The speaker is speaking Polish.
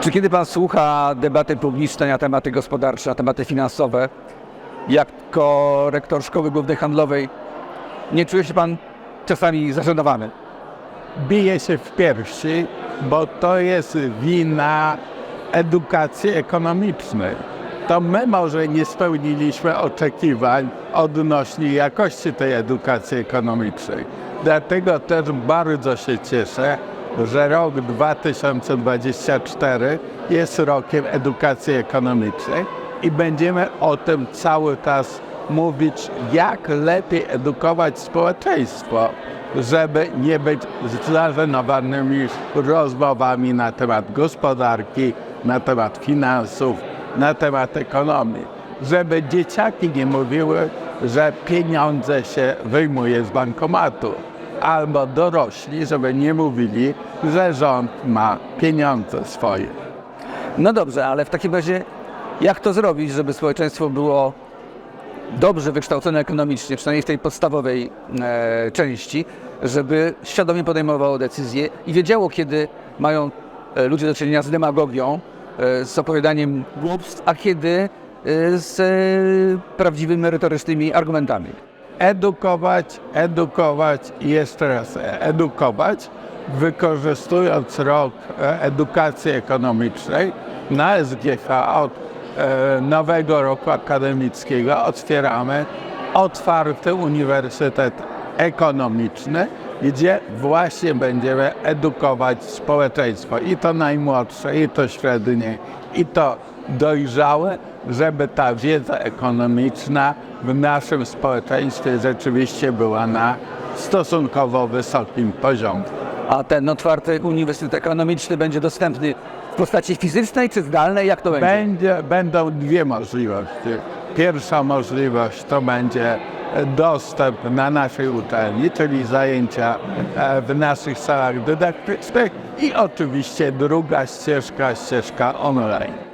Czy kiedy Pan słucha debaty publicznej na tematy gospodarcze, na tematy finansowe, jako rektor Szkoły Głównej Handlowej, nie czuje się Pan czasami zażenowany? bije się w piersi, bo to jest wina edukacji ekonomicznej. To my może nie spełniliśmy oczekiwań odnośnie jakości tej edukacji ekonomicznej. Dlatego też bardzo się cieszę, że rok 2024 jest rokiem edukacji ekonomicznej i będziemy o tym cały czas mówić, jak lepiej edukować społeczeństwo, żeby nie być zażenowanymi rozmowami na temat gospodarki, na temat finansów, na temat ekonomii. Żeby dzieciaki nie mówiły, że pieniądze się wyjmuje z bankomatu, albo dorośli, żeby nie mówili, że rząd ma pieniądze swoje. No dobrze, ale w takim razie jak to zrobić, żeby społeczeństwo było dobrze wykształcone ekonomicznie, przynajmniej w tej podstawowej e, części, żeby świadomie podejmowało decyzje i wiedziało, kiedy mają e, ludzie do czynienia z demagogią, e, z opowiadaniem głupstw, a kiedy e, z e, prawdziwymi, merytorycznymi argumentami. Edukować, edukować i jeszcze raz edukować, wykorzystując rok e, edukacji ekonomicznej na SGH od e, nowego roku akademickiego otwieramy otwarty uniwersytet ekonomiczny, gdzie właśnie będziemy edukować społeczeństwo i to najmłodsze, i to średnie, i to dojrzałe, żeby ta wiedza ekonomiczna w naszym społeczeństwie rzeczywiście była na stosunkowo wysokim poziomie. A ten otwarty uniwersytet ekonomiczny będzie dostępny w postaci fizycznej czy zdalnej? Jak to będzie? Będzie, będą dwie możliwości. Pierwsza możliwość to będzie dostęp na naszej uczelni, czyli zajęcia e, w naszych salach dydaktycznych i oczywiście druga ścieżka, ścieżka online.